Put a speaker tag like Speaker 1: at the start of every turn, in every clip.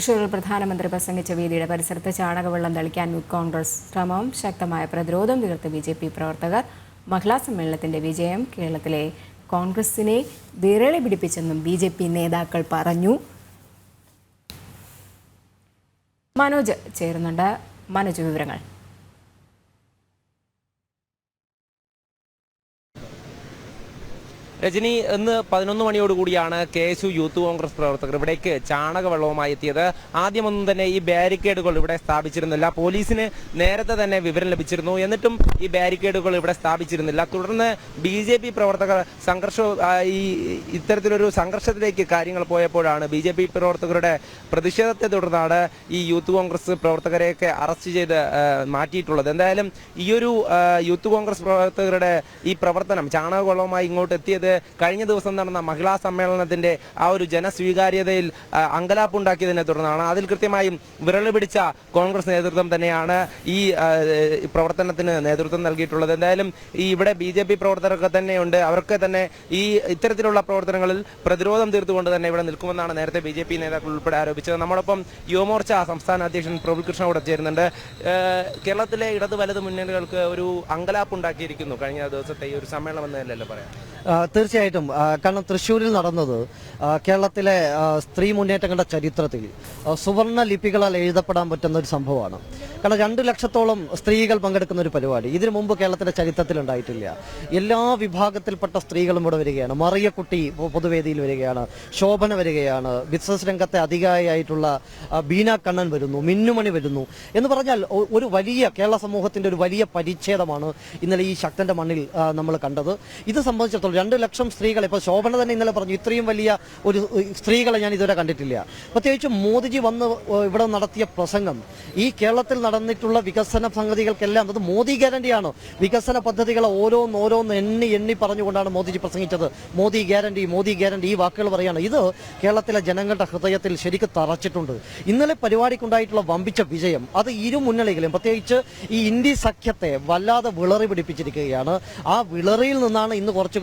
Speaker 1: തൃശൂരിൽ പ്രധാനമന്ത്രി പ്രസംഗിച്ച വേദിയുടെ പരിസരത്ത് ചാണകവെള്ളം തളിക്കാൻ യൂത്ത് കോൺഗ്രസ് ശ്രമം ശക്തമായ പ്രതിരോധം തീർത്ത് ബി ജെ പി പ്രവർത്തകർ. മഹിളാ സമ്മേളനത്തിന്റെ വിജയം കേരളത്തിലെ കോൺഗ്രസിനെ വിരളി പിടിപ്പിച്ചെന്നും ബി ജെ പി നേതാക്കൾ പറഞ്ഞു. മനോജ് ചേരുന്നുണ്ട്. മനോജ് വിവരങ്ങൾ.
Speaker 2: രജനി ഇന്ന് പതിനൊന്ന് മണിയോടുകൂടിയാണ് K S U Youth Congress പ്രവർത്തകർ ഇവിടേക്ക് ചാണകവെള്ളവുമായി എത്തിയത്. ആദ്യമൊന്നും തന്നെ ഈ ബാരിക്കേഡുകൾ ഇവിടെ സ്ഥാപിച്ചിരുന്നില്ല. പോലീസിന് നേരത്തെ തന്നെ വിവരം ലഭിച്ചിരുന്നു. എന്നിട്ടും ഈ ബാരിക്കേഡുകൾ ഇവിടെ സ്ഥാപിച്ചിരുന്നില്ല. തുടർന്ന് ബി ജെ പി പ്രവർത്തകർ സംഘർഷ ഈ ഇത്തരത്തിലൊരു സംഘർഷത്തിലേക്ക് കാര്യങ്ങൾ പോയപ്പോഴാണ് ബി ജെ പി പ്രവർത്തകരുടെ പ്രതിഷേധത്തെ തുടർന്നാണ് ഈ യൂത്ത് കോൺഗ്രസ് പ്രവർത്തകരെയൊക്കെ അറസ്റ്റ് ചെയ്ത് മാറ്റിയിട്ടുള്ളത്. എന്തായാലും ഈ ഒരു യൂത്ത് കോൺഗ്രസ് പ്രവർത്തകരുടെ ഈ പ്രവർത്തനം ചാണകവെള്ളവുമായി ഇങ്ങോട്ട് എത്തിയത് കഴിഞ്ഞ ദിവസം നടന്ന മഹിളാ സമ്മേളനത്തിന്റെ ആ ഒരു ജനസ്വീകാര്യതയിൽ അങ്കലാപ്പുണ്ടാക്കിയതിനെ തുടർന്നാണ്. അതിൽ കൃത്യമായും വിരൽ പിടിച്ച കോൺഗ്രസ് നേതൃത്വം തന്നെയാണ് ഈ പ്രവർത്തനത്തിന് നേതൃത്വം നൽകിയിട്ടുള്ളത്. എന്തായാലും ഈ ഇവിടെ ബി ജെ പി പ്രവർത്തകരൊക്കെ തന്നെയുണ്ട്. അവർക്ക് തന്നെ ഈ ഇത്തരത്തിലുള്ള പ്രവർത്തനങ്ങളിൽ പ്രതിരോധം തീർത്തുകൊണ്ട് തന്നെ ഇവിടെ നിൽക്കുമെന്നാണ് നേരത്തെ ബി ജെ പി നേതാക്കൾ ഉൾപ്പെടെ ആരോപിച്ചത്. നമ്മോടൊപ്പം യുവമോർച്ച സംസ്ഥാന അധ്യക്ഷൻ പ്രഫുൽ കൃഷ്ണ ഇവിടെ ചേരുന്നുണ്ട് കേരളത്തിലെ ഇടതു വലത് മുന്നണികൾക്ക് ഒരു അങ്കലാപ്പ് ഉണ്ടാക്കിയിരിക്കുന്നു കഴിഞ്ഞ ദിവസത്തെ ഈ ഒരു സമ്മേളനം എന്നതല്ലല്ലോ പറയാം?
Speaker 3: തീർച്ചയായിട്ടും. കാരണം തൃശ്ശൂരിൽ നടന്നത് കേരളത്തിലെ സ്ത്രീ മുന്നേറ്റങ്ങളുടെ ചരിത്രത്തിൽ സുവർണ ലിപികളാൽ എഴുതപ്പെടാൻ പറ്റുന്ന ഒരു സംഭവമാണ്. കാരണം രണ്ട് ലക്ഷത്തോളം സ്ത്രീകൾ പങ്കെടുക്കുന്ന ഒരു പരിപാടി. ഇതിനു മുമ്പ് കേരളത്തിന്റെ ചരിത്രത്തിൽ ഉണ്ടായിട്ടില്ല. എല്ലാ വിഭാഗത്തിൽപ്പെട്ട സ്ത്രീകളും ഇവിടെ വരികയാണ്. മറിയക്കുട്ടി പൊതുവേദിയിൽ വരികയാണ്. ശോഭന വരികയാണ്. ബിസിനസ് രംഗത്തെ അധികാരിയായിട്ടുള്ള ബീന കണ്ണൻ വരുന്നു. മിന്നുമണി വരുന്നു. എന്ന് പറഞ്ഞാൽ ഒരു വലിയ കേരള സമൂഹത്തിന്റെ ഒരു വലിയ പരിച്ഛേദമാണ് ഇന്നലെ ഈ ശക്തന്റെ മണ്ണിൽ നമ്മൾ കണ്ടത്. ഇത് സംബന്ധിച്ചിടത്തോളം രണ്ട് ലക്ഷം സ്ത്രീകൾ ഇപ്പോൾ ശോഭന തന്നെ ഇന്നലെ പറഞ്ഞു ഇത്രയും വലിയ ഒരു സ്ത്രീകളെ ഞാൻ ഇതുവരെ കണ്ടിട്ടില്ല. പ്രത്യേകിച്ച് മോദിജി വന്ന് ഇവിടെ നടത്തിയ പ്രസംഗം ഈ കേരളത്തിൽ നടന്നിട്ടുള്ള വികസന സംഗതികൾക്കെല്ലാം അത് മോദി ഗ്യാരണ്ടിയാണ്. വികസന പദ്ധതികളെ ഓരോന്ന് ഓരോന്ന് എണ്ണി എണ്ണി പറഞ്ഞുകൊണ്ടാണ് മോദിജി പ്രസംഗിച്ചത്. മോദി ഗ്യാരണ്ടി മോദി ഗ്യാരണ്ടി ഈ വാക്കുകൾ പറയുകയാണ് ഇത് കേരളത്തിലെ ജനങ്ങളുടെ ഹൃദയത്തിൽ ശരിക്കും തറച്ചിട്ടുണ്ട്. ഇന്നലെ പരിപാടിക്കുണ്ടായിട്ടുള്ള വമ്പിച്ച വിജയം അത് ഇരു മുന്നണികളും പ്രത്യേകിച്ച് ഈ ഇന്ത്യ സഖ്യത്തെ വല്ലാതെ വിളറി പിടിപ്പിച്ചിരിക്കുകയാണ്. ആ വിളറിയിൽ നിന്നാണ് ഇന്ന് കുറച്ച്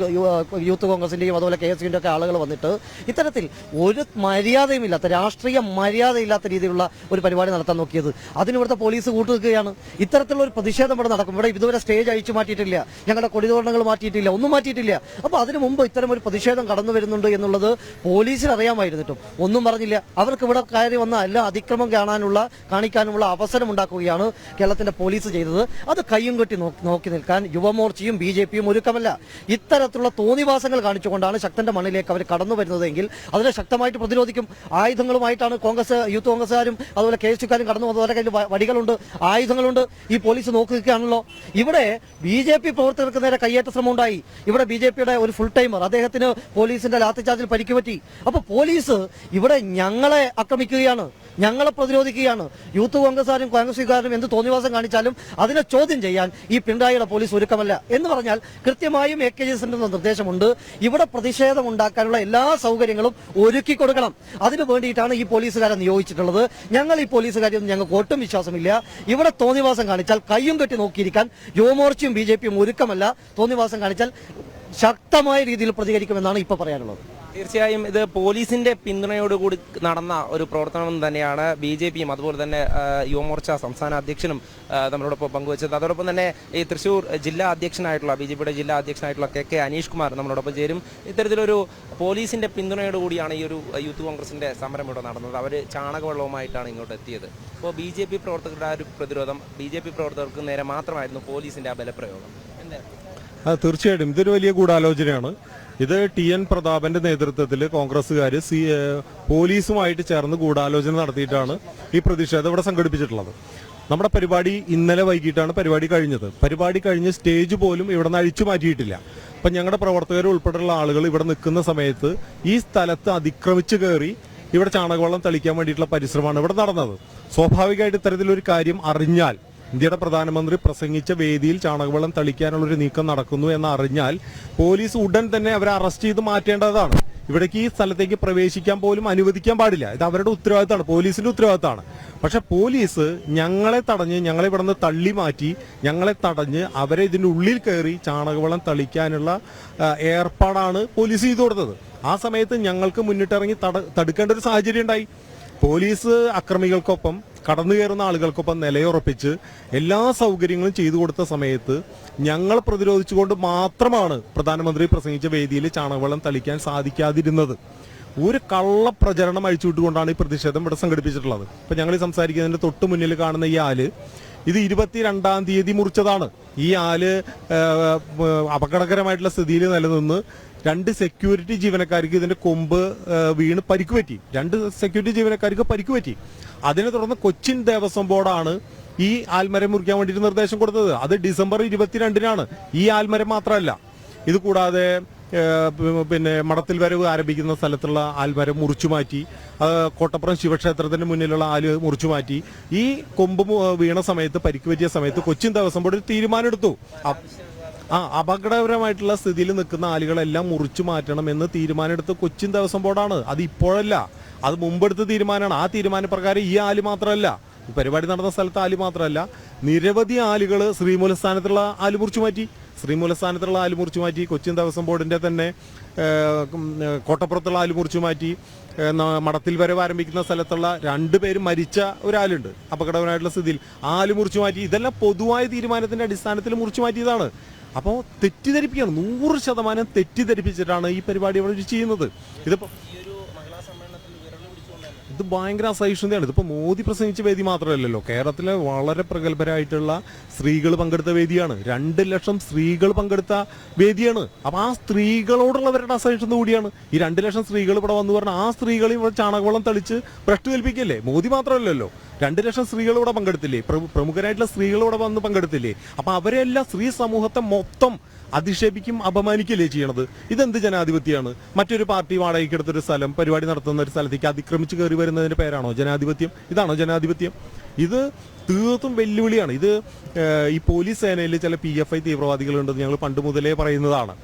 Speaker 3: യൂത്ത് കോൺഗ്രസിന്റെയും അതുപോലെ കെ എസ് യുവിന്റെ ഒക്കെ ആളുകൾ വന്നിട്ട് ഇത്തരത്തിൽ ഒരു മര്യാദയുമില്ലാത്ത രാഷ്ട്രീയ മര്യാദയില്ലാത്ത രീതിയിലുള്ള ഒരു പരിപാടി നടത്താൻ നോക്കിയത്. അതിനിവിടുത്തെ പോലീസ് കൂട്ടുനിൽക്കുകയാണ്. ഇത്തരത്തിലുള്ള ഒരു പ്രതിഷേധം ഇവിടെ നടക്കും. ഇവിടെ ഇതുവരെ സ്റ്റേജ് അഴിച്ചു മാറ്റിയിട്ടില്ല. ഞങ്ങളുടെ കൊടിതോരണങ്ങൾ മാറ്റിയിട്ടില്ല. ഒന്നും മാറ്റിയിട്ടില്ല. അപ്പോൾ അതിനു മുമ്പ് ഇത്തരം ഒരു പ്രതിഷേധം കടന്നു വരുന്നുണ്ട് എന്നുള്ളത് പോലീസിന് അറിയാമായിരുന്നിട്ടും. ഒന്നും പറഞ്ഞില്ല. അവർക്ക് ഇവിടെ കയറി വന്ന എല്ലാ അതിക്രമം കാണാനുള്ള കാണിക്കാനുള്ള അവസരം ഉണ്ടാക്കുകയാണ് കേരളത്തിന്റെ പോലീസ് ചെയ്തത്. അത് കയ്യും കെട്ടി നോക്കി നിൽക്കാൻ യുവമോർച്ചയും ബി ജെ പിയും ഒരുക്കമല്ല. ഇത്തരത്തിലുള്ള തോന്നിവാസങ്ങൾ കാണിച്ചുകൊണ്ടാണ് ശക്തന്റെ മണ്ണിലേക്ക് അവർ കടന്നു വരുന്നതെങ്കിൽ അതിനെ ശക്തമായിട്ട് പ്രതിരോധിക്കും. ആയുധങ്ങളുമായിട്ടാണ് കോൺഗ്രസ് യൂത്ത് കോൺഗ്രസ്സുകാരും അതുപോലെ കെ എസ് യുക്കാരും കടന്നു വന്നത് അവരുടെ വടികളുണ്ട് ആയുധങ്ങളുണ്ട്. ഈ പോലീസ് നോക്കുകയാണല്ലോ. ഇവിടെ ബി ജെ പി പ്രവർത്തകർക്ക് നേരെ കയ്യേറ്റ ശ്രമം ഉണ്ടായി ഇവിടെ ബി ജെ പിയുടെ ഒരു ഫുൾ ടൈമർ അദ്ദേഹത്തിന് പോലീസിന്റെ ലാത്തിച്ചാർജിൽ പരിക്ക് പറ്റി. അപ്പൊ പോലീസ് ഇവിടെ ഞങ്ങളെ ആക്രമിക്കുകയാണ് ഞങ്ങളെ പ്രതിരോധിക്കുകയാണ്. യൂത്ത് കോൺഗ്രസ്സുകാരും കോൺഗ്രസുകാരും എന്ത് തോന്നിവാസം കാണിച്ചാലും അതിനെ ചോദ്യം ചെയ്യാൻ ഈ പിണറായിയുടെ പോലീസ് ഒരുക്കമല്ല എന്ന് പറഞ്ഞാൽ കൃത്യമായും എ കെ ജി സെന്ററിന്റെ നിർദ്ദേശമുണ്ട് ഇവിടെ പ്രതിഷേധം ഉണ്ടാക്കാനുള്ള എല്ലാ സൗകര്യങ്ങളും ഒരുക്കി കൊടുക്കണം. അതിനു വേണ്ടിയിട്ടാണ് ഈ പോലീസുകാരെ നിയോഗിച്ചിട്ടുള്ളത്. ഞങ്ങൾ ഈ പോലീസുകാരെയൊന്നും ഞങ്ങൾക്ക് ഒട്ടും വിശ്വാസമില്ല. ഇവിടെ തോന്നിവാസം കാണിച്ചാൽ കയ്യും കെട്ടി നോക്കിയിരിക്കാൻ യുവമോർച്ചയും ബി ഒരുക്കമല്ല തോന്നിവാസം കാണിച്ചാൽ ശക്തമായ രീതിയിൽ പ്രതികരിക്കുമെന്നാണ് ഇപ്പോൾ പറയാനുള്ളത്.
Speaker 2: തീർച്ചയായും ഇത് പോലീസിന്റെ പിന്തുണയോടുകൂടി നടന്ന ഒരു പ്രവർത്തനം തന്നെയാണ് ബി ജെ പിയും അതുപോലെ തന്നെ യുവമോർച്ച സംസ്ഥാന അധ്യക്ഷനും നമ്മളോടൊപ്പം പങ്കുവച്ചത്. അതോടൊപ്പം തന്നെ ഈ തൃശൂർ ജില്ലാ അധ്യക്ഷനായിട്ടുള്ള ബി ജെ പിയുടെ ജില്ലാ അധ്യക്ഷനായിട്ടുള്ള കെ കെ അനീഷ് കുമാർ നമ്മളോടൊപ്പം ചേരും. ഇത്തരത്തിലൊരു പോലീസിന്റെ പിന്തുണയോടുകൂടിയാണ് ഈ ഒരു യൂത്ത് കോൺഗ്രസിന്റെ സമരം ഇവിടെ നടന്നത്. അവർ ചാണകവെള്ളവുമായിട്ടാണ് ഇങ്ങോട്ട് എത്തിയത്. അപ്പോൾ ബി ജെ പി പ്രവർത്തകരുടെ ഒരു പ്രതിരോധം ബി ജെ പി പ്രവർത്തകർക്ക് നേരെ മാത്രമായിരുന്നു പോലീസിന്റെ ആ ബലപ്രയോഗം.
Speaker 4: തീർച്ചയായിട്ടും. ഇതൊരു വലിയ ഗൂഢാലോചനയാണ്. ഇത് ടി എൻ പ്രതാപന്റെ നേതൃത്വത്തിൽ കോൺഗ്രസ്സുകാർ സി പോലീസുമായിട്ട് ചേർന്ന് ഗൂഢാലോചന നടത്തിയിട്ടാണ് ഈ പ്രതിഷേധം ഇവിടെ സംഘടിപ്പിച്ചിട്ടുള്ളത്. നമ്മുടെ പരിപാടി ഇന്നലെ വൈകിട്ടാണ് പരിപാടി കഴിഞ്ഞത്. പരിപാടി കഴിഞ്ഞ് സ്റ്റേജ് പോലും ഇവിടെ നിന്ന് അഴിച്ചു മാറ്റിയിട്ടില്ല. അപ്പം ഞങ്ങളുടെ പ്രവർത്തകർ ഉൾപ്പെടെയുള്ള ആളുകൾ ഇവിടെ നിൽക്കുന്ന സമയത്ത് ഈ സ്ഥലത്ത് അതിക്രമിച്ച് കയറി ഇവിടെ ചാണകവെള്ളം തളിക്കാൻ വേണ്ടിയിട്ടുള്ള പരിശ്രമമാണ് ഇവിടെ നടന്നത്. സ്വാഭാവികമായിട്ട് ഇത്തരത്തിലൊരു കാര്യം അറിഞ്ഞാൽ ഇന്ത്യയുടെ പ്രധാനമന്ത്രി പ്രസംഗിച്ച വേദിയിൽ ചാണകവെള്ളം തളിക്കാനുള്ള ഒരു നീക്കം നടക്കുന്നു എന്ന് അറിഞ്ഞാൽ പോലീസ് ഉടൻ തന്നെ അവരെ അറസ്റ്റ് ചെയ്ത് മാറ്റേണ്ടതാണ്. ഇവിടേക്ക് ഈ സ്ഥലത്തേക്ക് പ്രവേശിക്കാൻ പോലും അനുവദിക്കാൻ പാടില്ല. ഇത് അവരുടെ ഉത്തരവാദിത്തമാണ്. പോലീസിന്റെ ഉത്തരവാദിത്തമാണ്. പക്ഷെ പോലീസ് ഞങ്ങളെ തടഞ്ഞ് ഞങ്ങളെ ഇവിടെ നിന്ന് തള്ളി മാറ്റി ഞങ്ങളെ തടഞ്ഞ് അവരെ ഇതിന്റെ ഉള്ളിൽ കയറി ചാണകവെള്ളം തളിക്കാനുള്ള ഏർപ്പാടാണ് പോലീസ് ചെയ്തു കൊടുത്തത്. ആ സമയത്ത് ഞങ്ങൾക്ക് മുന്നിട്ടിറങ്ങി തട തടുക്കേണ്ട ഒരു സാഹചര്യം ഉണ്ടായി. പോലീസ് അക്രമികൾക്കൊപ്പം കടന്നു കയറുന്ന ആളുകൾക്കൊപ്പം നിലയുറപ്പിച്ച് എല്ലാ സൗകര്യങ്ങളും ചെയ്തു കൊടുത്ത സമയത്ത് ഞങ്ങൾ പ്രതിരോധിച്ചുകൊണ്ട് മാത്രമാണ് പ്രധാനമന്ത്രി പ്രസംഗിച്ച വേദിയിൽ ചാണകവെള്ളം തളിക്കാൻ സാധിക്കാതിരുന്നത്. ഒരു കള്ള പ്രചരണം അഴിച്ചുവിട്ടുകൊണ്ടാണ് ഈ പ്രതിഷേധം ഇവിടെ സംഘടിപ്പിച്ചിട്ടുള്ളത്. ഇപ്പം ഞങ്ങൾ ഈ സംസാരിക്കുന്നതിന്റെ തൊട്ട് മുന്നിൽ കാണുന്ന ഈ ആൽ ഇത് ഇരുപത്തിരണ്ടാം തീയതി മുറിച്ചതാണ്. ഈ ആൽ അപകടകരമായിട്ടുള്ള സ്ഥിതിയിൽ നിലനിന്ന് രണ്ട് സെക്യൂരിറ്റി ജീവനക്കാർക്ക് ഇതിന്റെ കൊമ്പ് വീണ് പരിക്ക് പറ്റി രണ്ട് സെക്യൂരിറ്റി ജീവനക്കാർക്ക് പരിക്ക് പറ്റി അതിനെ തുടർന്ന് കൊച്ചിൻ ദേവസ്വം ബോർഡാണ് ഈ ആൽമരം മുറിക്കാൻ വേണ്ടിയിട്ട് നിർദ്ദേശം കൊടുത്തത്. അത് ഡിസംബർ ഇരുപത്തിരണ്ടിനാണ്. ഈ ആൽമരം മാത്രമല്ല. ഇത് കൂടാതെ പിന്നെ മടത്തിൽ വരവ് ആരംഭിക്കുന്ന സ്ഥലത്തുള്ള ആൽമരം മുറിച്ചു മാറ്റി കോട്ടപ്പുറം ശിവക്ഷേത്രത്തിന് മുന്നിലുള്ള ആൽ മുറിച്ചു മാറ്റി ഈ കൊമ്പ് വീണ സമയത്ത് പരിക്ക് പറ്റിയ സമയത്ത് കൊച്ചിൻ ദേവസ്വം ബോർഡ് ഒരു തീരുമാനം എടുത്തു അ- ആ അപകടകരമായിട്ടുള്ള സ്ഥിതിയിൽ നിൽക്കുന്ന ആലുകളെല്ലാം മുറിച്ചു മാറ്റണം എന്ന് തീരുമാനമെടുത്ത് കൊച്ചിൻ ദേവസ്വം ബോർഡാണ്. അത് ഇപ്പോഴല്ല. അത് മുമ്പെടുത്ത തീരുമാനമാണ്. ആ തീരുമാനപ്രകാരം ഈ ആൽ മാത്രമല്ല പരിപാടി നടന്ന സ്ഥലത്ത് ആൽ മാത്രമല്ല നിരവധി ആലുകൾ ശ്രീമൂലസ്ഥാനത്തുള്ള ആൽ മുറിച്ചു മാറ്റി. ശ്രീമൂലസ്ഥാനത്തുള്ള ആൽ മുറിച്ചു മാറ്റി കൊച്ചിൻ ദേവസ്വം ബോർഡിന്റെ തന്നെ കോട്ടപ്പുറത്തുള്ള ആൽ മുറിച്ചു മാറ്റി. മടത്തിൽ വരവ് ആരംഭിക്കുന്ന സ്ഥലത്തുള്ള രണ്ട് പേര് മരിച്ച ഒരാളുണ്ട് അപകടകരമായിട്ടുള്ള സ്ഥിതിയിൽ. ആൽ മുറിച്ചു മാറ്റി. ഇതെല്ലാം പൊതുവായ തീരുമാനത്തിന്റെ അടിസ്ഥാനത്തിൽ മുറിച്ചു മാറ്റിയതാണ്. അപ്പോൾ തെറ്റിദ്ധരിപ്പിക്കുകയാണ്. നൂറ് ശതമാനം തെറ്റിദ്ധരിപ്പിച്ചിട്ടാണ് ഈ പരിപാടി ഇവിടെ ചെയ്യുന്നത്. ഇതിപ്പോ ഇത് ഭയങ്കര അസഹിഷ്ണുതയാണ്. ഇതിപ്പോ മോദി പ്രസംഗിച്ച വേദി മാത്രമല്ലല്ലോ. കേരളത്തിലെ വളരെ പ്രഗത്ഭരായിട്ടുള്ള സ്ത്രീകൾ പങ്കെടുത്ത വേദിയാണ്. രണ്ട് ലക്ഷം സ്ത്രീകൾ പങ്കെടുത്ത വേദിയാണ്. അപ്പൊ ആ സ്ത്രീകളോടുള്ളവരുടെ അസഹിഷ്ണുത കൂടിയാണ്. ഈ രണ്ട് ലക്ഷം സ്ത്രീകൾ ഇവിടെ വന്നു പറഞ്ഞാൽ ആ സ്ത്രീകൾ ഇവിടെ ചാണകവെള്ളം തളിച്ച് ഭ്രഷ്ട് കൽപ്പിക്കല്ലേ മോദി മാത്രമല്ലല്ലോ. രണ്ട് ലക്ഷം സ്ത്രീകൾ ഇവിടെ പങ്കെടുത്തില്ലേ? പ്രമുഖരായിട്ടുള്ള സ്ത്രീകൾ ഇവിടെ വന്ന് പങ്കെടുത്തില്ലേ? അപ്പൊ അവരെല്ലാം സ്ത്രീ സമൂഹത്തെ മൊത്തം അധിക്ഷേപിക്കും അപമാനിക്കല്ലേ ചെയ്യണത്? ഇതെന്ത് ജനാധിപത്യമാണ്? മറ്റൊരു പാർട്ടി വാടകയ്ക്ക് എടുത്തൊരു സ്ഥലം പരിപാടി നടത്തുന്ന ഒരു സ്ഥലത്തേക്ക് അതിക്രമിച്ച് കയറി വരുന്നതിന്റെ പേരാണോ ജനാധിപത്യം? ഇതാണോ ജനാധിപത്യം? ഇത് തീർത്തും വെല്ലുവിളിയാണ്. ഇത് ഈ പോലീസ് സേനയിൽ ചില പി എഫ് ഐ തീവ്രവാദികളുണ്ടെന്ന് ഞങ്ങൾ പണ്ട് മുതലേ പറയുന്നതാണ്.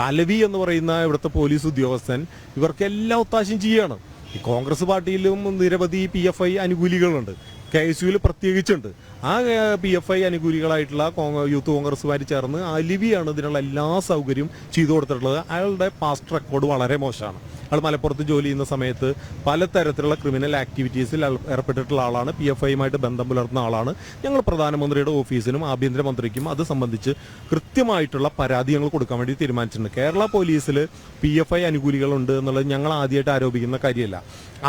Speaker 4: അലവി എന്ന് പറയുന്ന ഇവിടുത്തെ പോലീസ് ഉദ്യോഗസ്ഥൻ ഇവർക്കെല്ലാം ഒത്താശയും ചെയ്യാണ്. കോൺഗ്രസ് പാർട്ടിയിലും നിരവധി പി എഫ് ഐ അനുകൂലികളുണ്ട്. കെ എസ് യുവിൽ പ്രത്യേകിച്ചുണ്ട്. ആ പി എഫ് ഐ അനുകൂലികളായിട്ടുള്ള യൂത്ത് കോൺഗ്രസുമാർ ചേർന്ന് അലിവിയാണ് ഇതിനുള്ള എല്ലാ സൗകര്യവും ചെയ്തു കൊടുത്തിട്ടുള്ളത്. അയാളുടെ പാസ്റ്റ് റെക്കോർഡ് വളരെ മോശമാണ്. അയാൾ മലപ്പുറത്ത് ജോലി ചെയ്യുന്ന സമയത്ത് പലതരത്തിലുള്ള ക്രിമിനൽ ആക്ടിവിറ്റീസിൽ ഏർപ്പെട്ടിട്ടുള്ള ആളാണ്. പി എഫ് ഐയുമായിട്ട് ബന്ധം പുലർത്തുന്ന ആളാണ്. ഞങ്ങൾ പ്രധാനമന്ത്രിയുടെ ഓഫീസിനും ആഭ്യന്തരമന്ത്രിക്കും അത് സംബന്ധിച്ച് കൃത്യമായിട്ടുള്ള പരാതി ഞങ്ങൾ കൊടുക്കാൻ വേണ്ടി തീരുമാനിച്ചിട്ടുണ്ട്. കേരള പോലീസിൽ പി എഫ് ഐ അനുകൂലികളുണ്ട് എന്നുള്ളത് ഞങ്ങൾ ആദ്യമായിട്ട് ആരോപിക്കുന്ന കാര്യമല്ല.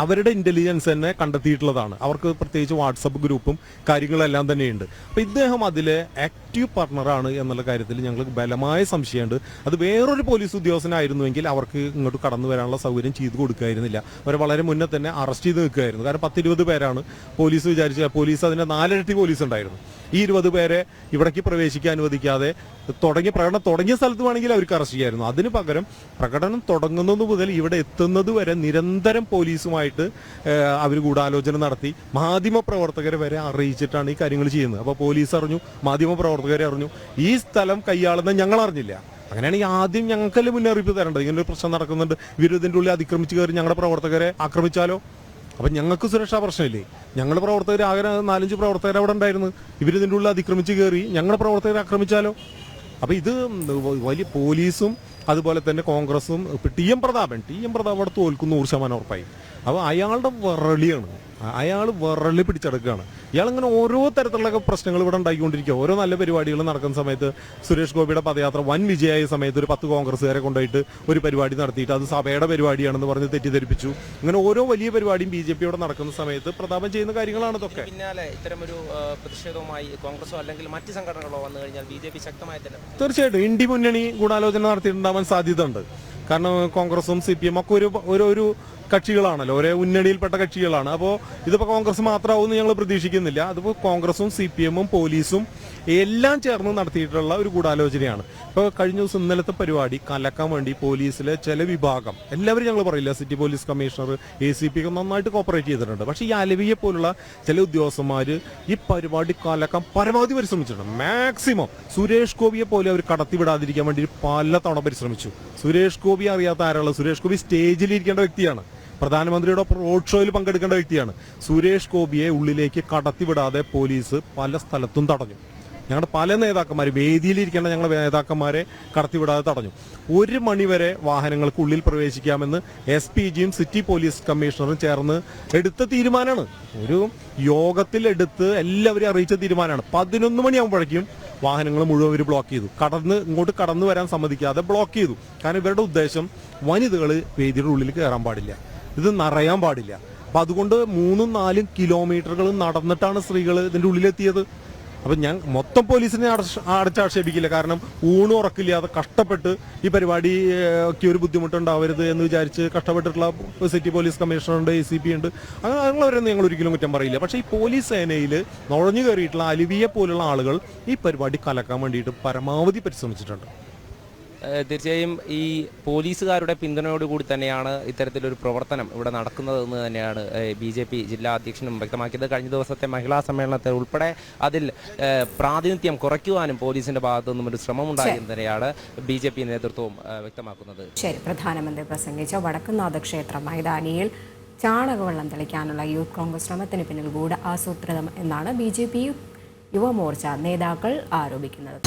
Speaker 4: അവരുടെ ഇന്റലിജൻസ് തന്നെ കണ്ടെത്തിയിട്ടുള്ളതാണ്. അവർക്ക് പ്രത്യേകിച്ച് വാട്സപ്പ് ഗ്രൂപ്പും കാര്യങ്ങളെല്ലാം തന്നെയുണ്ട്. അപ്പം ഇദ്ദേഹം അതിലെ ആക്റ്റീവ് പാർട്ണറാണ് എന്നുള്ള കാര്യത്തിൽ ഞങ്ങൾക്ക് ബലമായ സംശയമുണ്ട്. അത് വേറൊരു പോലീസ് ഉദ്യോഗസ്ഥനായിരുന്നുവെങ്കിൽ അവർക്ക് ഇങ്ങോട്ട് കടന്നു വരാനുള്ള സൗകര്യം ചെയ്തു കൊടുക്കായിരുന്നില്ല അവർ വളരെ മുന്നേ തന്നെ അറസ്റ്റ് ചെയ്ത് നിൽക്കുകയായിരുന്നു. കാരണം പത്തിരുപത് പേരാണ് പോലീസ് വിചാരിച്ച പോലീസ് അതിന്റെ നാലിരട്ടി പോലീസ് ഉണ്ടായിരുന്നു. ഈ ഇരുപത് പേരെ ഇവിടേക്ക് പ്രവേശിക്കാൻ അനുവദിക്കാതെ തുടങ്ങിയ പ്രകടനം തുടങ്ങിയ സ്ഥലത്ത് വേണമെങ്കിൽ അവർക്ക് അറസ്റ്റ് ചെയ്യായിരുന്നു. അതിന് പകരം പ്രകടനം തുടങ്ങുന്നത് മുതൽ ഇവിടെ എത്തുന്നത് വരെ നിരന്തരം പോലീസുമായിട്ട് അവർ ഗൂഢാലോചന നടത്തി. മാധ്യമ പ്രവർത്തകരെ വരെ അറിയിച്ചിട്ടാണ് ഈ കാര്യങ്ങൾ ചെയ്യുന്നത്. അപ്പോൾ പോലീസ് അറിഞ്ഞു മാധ്യമ പ്രവർത്തകരെ അറിഞ്ഞു. ഈ സ്ഥലം കൈയാളുന്ന ഞങ്ങൾ അറിഞ്ഞില്ല. അങ്ങനെയാണെങ്കിൽ ആദ്യം ഞങ്ങൾക്കല്ലേ മുന്നറിയിപ്പ് തരേണ്ടത്? ഇങ്ങനൊരു പ്രശ്നം നടക്കുന്നുണ്ട്. ഇവർ ഉള്ളിൽ അതിക്രമിച്ച് കയറി ഞങ്ങളുടെ പ്രവർത്തകരെ ആക്രമിച്ചാലോ? അപ്പൊ ഞങ്ങൾക്ക് സുരക്ഷാ പ്രശ്നമില്ലേ? ഞങ്ങളുടെ പ്രവർത്തകർ ആകെ നാലഞ്ച് പ്രവർത്തകർ അവിടെ ഉണ്ടായിരുന്നു. ഇവർ ഇതിന്റെ ഉള്ളിൽ അതിക്രമിച്ച് കയറി ഞങ്ങളുടെ പ്രവർത്തകരെ ആക്രമിച്ചാലോ? അപ്പൊ ഇത് വലിയ പോലീസും അതുപോലെ തന്നെ കോൺഗ്രസും T M Prathapan T M Prathap അവിടെ തോൽക്കും നൂറ് ശതമാനം ഉറപ്പായി. അപ്പോൾ അയാളുടെ വിറളിയാണ് അയാൾ വിറളി പിടിച്ചെടുക്കുകയാണ്. ഇയാൾ ഇങ്ങനെ ഓരോ തരത്തിലുള്ള പ്രശ്നങ്ങൾ ഇവിടെ ഉണ്ടാക്കിക്കൊണ്ടിരിക്കുക ഓരോ നല്ല പരിപാടികൾ നടക്കുന്ന സമയത്ത് സുരേഷ് ഗോപിയുടെ പദയാത്ര വൻ വിജയമായ സമയത്ത് ഒരു പത്ത് കോൺഗ്രസ്സുകാരെ കൊണ്ടുപോയിട്ട് ഒരു പരിപാടി നടത്തിയിട്ട് അത് സഭയുടെ പരിപാടിയാണെന്ന് പറഞ്ഞ് തെറ്റിദ്ധരിപ്പിച്ചു. ഇങ്ങനെ ഓരോ വലിയ പരിപാടിയും ബി ജെ പി ഇവിടെ നടക്കുന്ന സമയത്ത് പ്രതാപം ചെയ്യുന്ന കാര്യങ്ങളാണ് ഇതൊക്കെ.
Speaker 2: പിന്നാലെ ഇത്തരം ഒരു പ്രതിഷേധവുമായി കോൺഗ്രസോ അല്ലെങ്കിൽ മറ്റു സംഘടനകളോ വന്നു കഴിഞ്ഞാൽ ബി ജെ പി ശക്തമായി തന്നെ
Speaker 4: തീർച്ചയായിട്ടും ഇന്ത്യ മുന്നണി ഗൂഢാലോചന നടത്തിയിട്ടുണ്ടാവാൻ സാധ്യതയുണ്ട്. കാരണം കോൺഗ്രസും സി പി എം ഒക്കെ ഒരു ഒരു ഒരു കക്ഷികളാണല്ലോ ഒരേ ഉന്നണിയിൽപ്പെട്ട കക്ഷികളാണ്. അപ്പോൾ ഇതിപ്പോൾ കോൺഗ്രസ് മാത്രമാവുമെന്ന് ഞങ്ങൾ പ്രതീക്ഷിക്കുന്നില്ല. അതിപ്പോൾ കോൺഗ്രസും സി പി എമ്മും പോലീസും എല്ലാം ചേർന്ന് നടത്തിയിട്ടുള്ള ഒരു ഗൂഢാലോചനയാണ്. ഇപ്പോൾ കഴിഞ്ഞ ദിവസം ഇന്നലത്തെ പരിപാടി കലക്കാൻ വേണ്ടി പോലീസിലെ ചില വിഭാഗം എല്ലാവരും ഞങ്ങൾ പറയില്ല city police commissioner A C P ഒക്കെ നന്നായിട്ട് കോപ്പറേറ്റ് ചെയ്തിട്ടുണ്ട്. പക്ഷേ ഈ അലവിയെ പോലുള്ള ചില ഉദ്യോഗസ്ഥന്മാർ ഈ പരിപാടി കലക്കാൻ പരമാവധി പരിശ്രമിച്ചിട്ടുണ്ട്. മാക്സിമം സുരേഷ് ഗോപിയെ പോലെ അവർ കടത്തിവിടാതിരിക്കാൻ വേണ്ടി പല തവണ പരിശ്രമിച്ചു. സുരേഷ് ഗോപി അറിയാത്ത ആരാണ് സുരേഷ് ഗോപി സ്റ്റേജിൽ ഇരിക്കേണ്ട വ്യക്തിയാണ്. പ്രധാനമന്ത്രിയുടെ റോഡ് ഷോയിൽ പങ്കെടുക്കേണ്ട വ്യക്തിയാണ്. സുരേഷ് ഗോപിയെ ഉള്ളിലേക്ക് കടത്തിവിടാതെ പോലീസ് പല സ്ഥലത്തും തടഞ്ഞു. ഞങ്ങളുടെ പല നേതാക്കന്മാർ വേദിയിലിരിക്കേണ്ട ഞങ്ങളുടെ നേതാക്കന്മാരെ കടത്തിവിടാതെ തടഞ്ഞു. ഒരു മണിവരെ വാഹനങ്ങൾക്കുള്ളിൽ പ്രവേശിക്കാമെന്ന് എസ് പി ജിയും സിറ്റി പോലീസ് കമ്മീഷണറും ചേർന്ന് എടുത്ത തീരുമാനമാണ് ഒരു യോഗത്തിൽ എടുത്ത് എല്ലാവരെയും അറിയിച്ച തീരുമാനമാണ് പതിനൊന്ന് മണിയാകുമ്പോഴേക്കും വാഹനങ്ങൾ മുഴുവൻ ഇവർ ബ്ലോക്ക് ചെയ്തു. കടന്ന് ഇങ്ങോട്ട് കടന്നു വരാൻ സമ്മതിക്കാതെ ബ്ലോക്ക് ചെയ്തു. കാരണം ഇവരുടെ ഉദ്ദേശം വനിതകൾ വേദിയുടെ ഉള്ളിൽ കയറാൻ പാടില്ല. ഇത് നിറയാൻ പാടില്ല. അപ്പൊ അതുകൊണ്ട് മൂന്നും നാലും കിലോമീറ്ററുകൾ നടന്നിട്ടാണ് സ്ത്രീകൾ ഇതിന്റെ ഉള്ളിലെത്തിയത്. അപ്പൊ ഞാൻ മൊത്തം പോലീസിനെ അടച്ച് അടച്ചാക്ഷേപിക്കില്ല. കാരണം ഊണും ഉറക്കില്ലാതെ കഷ്ടപ്പെട്ട് ഈ പരിപാടി ഒക്കെ ഒരു ബുദ്ധിമുട്ടുണ്ടാവരുത് എന്ന് വിചാരിച്ച് കഷ്ടപ്പെട്ടിട്ടുള്ള സിറ്റി പോലീസ് കമ്മീഷണറുണ്ട് എ സി പി ഉണ്ട്. അങ്ങനെ അങ്ങനെവരൊന്നും ഞങ്ങൾ ഒരിക്കലും കുറ്റം പറയില്ല. പക്ഷേ ഈ പോലീസ് സേനയിൽ നുഴഞ്ഞു കയറിയിട്ടുള്ള അലിവിയെ പോലുള്ള ആളുകൾ ഈ പരിപാടി കലക്കാൻ വേണ്ടിയിട്ട് പരമാവധി പരിശ്രമിച്ചിട്ടുണ്ട്.
Speaker 2: തീർച്ചയായും ഈ പോലീസുകാരുടെ പിന്തുണയോടുകൂടി തന്നെയാണ് ഇത്തരത്തിലൊരു പ്രവർത്തനം ഇവിടെ നടക്കുന്നതെന്ന് തന്നെയാണ് ബി ജെ പി ജില്ലാ അധ്യക്ഷനും വ്യക്തമാക്കിയത്. കഴിഞ്ഞ ദിവസത്തെ മഹിളാ സമ്മേളനത്തിൽ ഉൾപ്പെടെ അതിൽ പ്രാതിനിധ്യം കുറയ്ക്കുവാനും പോലീസിന്റെ ഭാഗത്തു നിന്നും ഒരു ശ്രമം ഉണ്ടായെന്ന് തന്നെയാണ് ബി ജെ പി നേതൃത്വവും വ്യക്തമാക്കുന്നത്.
Speaker 1: ശരി. പ്രധാനമന്ത്രി പ്രസംഗിച്ച വടക്കുന്നാഥ ക്ഷേത്ര മൈതാനിയിൽ ചാണകവെള്ളം തെളിക്കാനുള്ള യൂത്ത് കോൺഗ്രസ് ശ്രമത്തിന് പിന്നിൽ ഗൂഢ ആസൂത്രിതം എന്നാണ് ബി ജെ പി യുവമോർച്ച നേതാക്കൾ ആരോപിക്കുന്നത്.